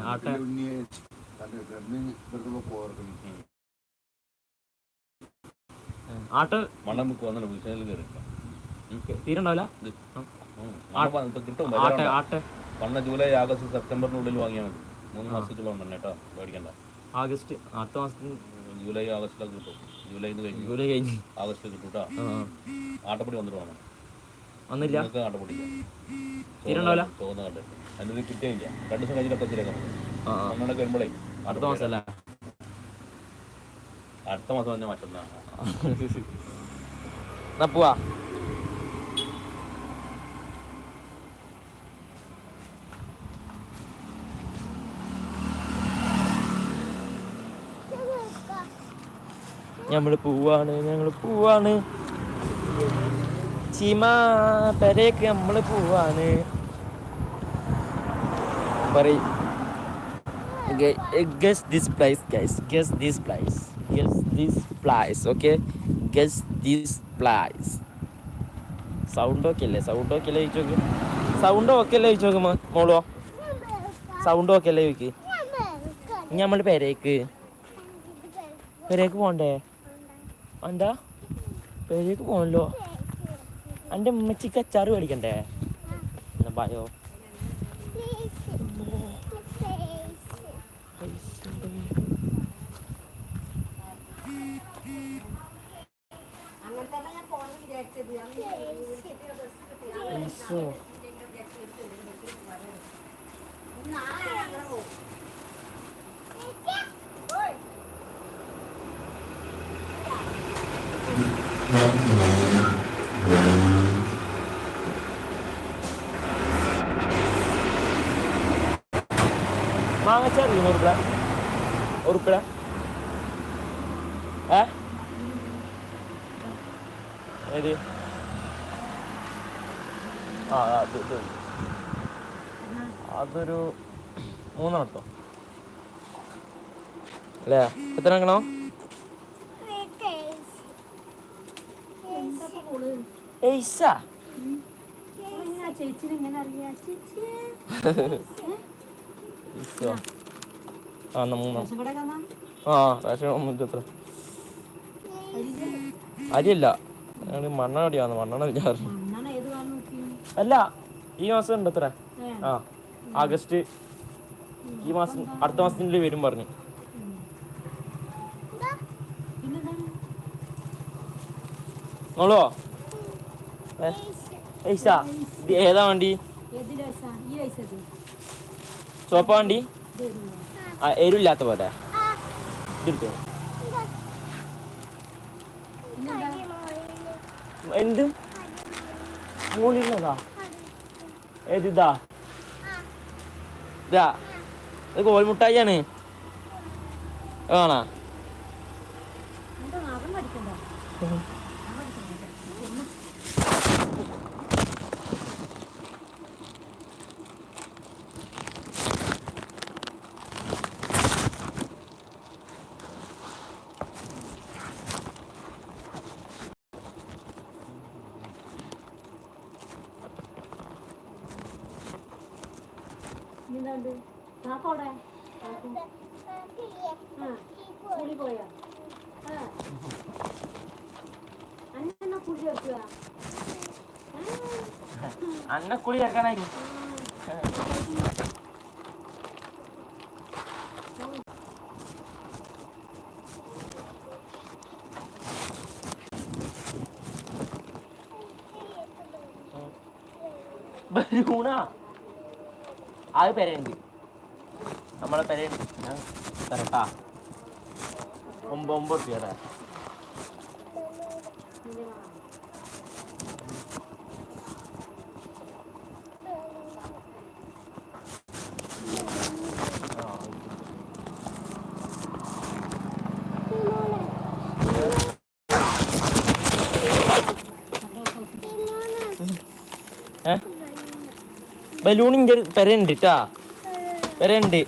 ആട്ടെ. ഉണ്ണിയെ ആട്ട്. കയറി തീരുണ്ടാവില്ല? കിട്ടും. ആട്ടെ ആട്ടെ. ജൂലൈ ആഗസ്റ്റ് സെപ്റ്റംബറിനുള്ളിൽ വാങ്ങിയാൽ മതി. മൂന്ന് മാസത്തിലുള്ള കേട്ടോ. പേടിക്കണ്ട ആഗസ്റ്റ് അടുത്ത മാസത്തിൽ ജൂലൈ ആഗസ്റ്റിലൊക്കെ കിട്ടും. ജൂലൈ കഴിഞ്ഞ് ജൂലൈ കഴിഞ്ഞ്. ആഗസ്റ്റിൽ കിട്ടും കേട്ടോ. ആ, ആ. വന്നിട്ട് വേണം. തീരുണ്ടാവില്ല. മണ്ണെണ്ണൊക്കെ അടുത്ത മാസം അല്ല അടുത്ത മാസം തന്നെ മറ്റന്നാ പോവാ. ഞമ്മൾ പോവാണ് ഞങ്ങൾ പോവാണ്. ചീമ പെരേക്ക് നമ്മൾ പോവാണ്. പറയ്. Guess this place guys this place guess this place okay guess this place sound okay അല്ലേ? സൗണ്ട് ഓക്കെ അല്ലേ ചോദിച്ചു സൗണ്ട് ഓക്കെ അല്ലേ ചോദിച്ചു മോളോ? സൗണ്ട് ഓക്കെ അല്ലേ ചോദിക്ക്? നമ്മൾ പെരേക്ക്. പെരേക്ക് പോണ്ടേ? എന്താ? പെരേക്ക് പോകണല്ലോ എന്റെ ഉമ്മച്ചിക്ക് അച്ചാറ് മേടിക്കണ്ടേ? Thank ബായോ. മാങ്ങച്ചാർ നൂറ് രൂപ ഒരു രൂപ ഏ? ഏത്? ആ അത് ഇത് അതൊരു മൂന്നെണ്ണത്തോ? അല്ലേ? എത്ര ഏയ്സ? ചേച്ചിനെ എങ്ങനെ അറിയാ. ചേച്ചി. ആ ആ റേഷൻ എത്ര അരിയല്ല? ഞങ്ങൾ മണ്ണെണ്ണ അടിയാന്ന് മണ്ണെണ്ണ വിചാരിച്ചു. അല്ല ഈ മാസം ഉണ്ട് അത്ര ആ ആഗസ്റ്റ് ഈ മാസം അടുത്ത മാസത്തിനുള്ളിൽ വരും പറഞ്ഞു. നോളോ ഏതാ വണ്ടി? വണ്ടി വരുമോ? ആ എരിവില്ലാത്ത പോലെ. ഇതെടുത്തോ. എന്ത്? മൂലിന്നതാ ഏത് ഇതാ? ഇതാ. ഇത് കോൽമുട്ടായിയാണ് കാണാ എന്താണ്ട് കാക്കോടെ? കൂടി പോയാ? അന്ന കുളി ചേർക്കാനായി ബലൂണ? അത് പെരയുണ്ട് നമ്മളെ പെരയുണ്ട് ഞാൻ തരട്ടാ. ഒമ്പത് ഒമ്പത് ബലൂണിന്റെ ഒരു പെരയുണ്ട് കേട്ടാ പെരയുണ്ട്.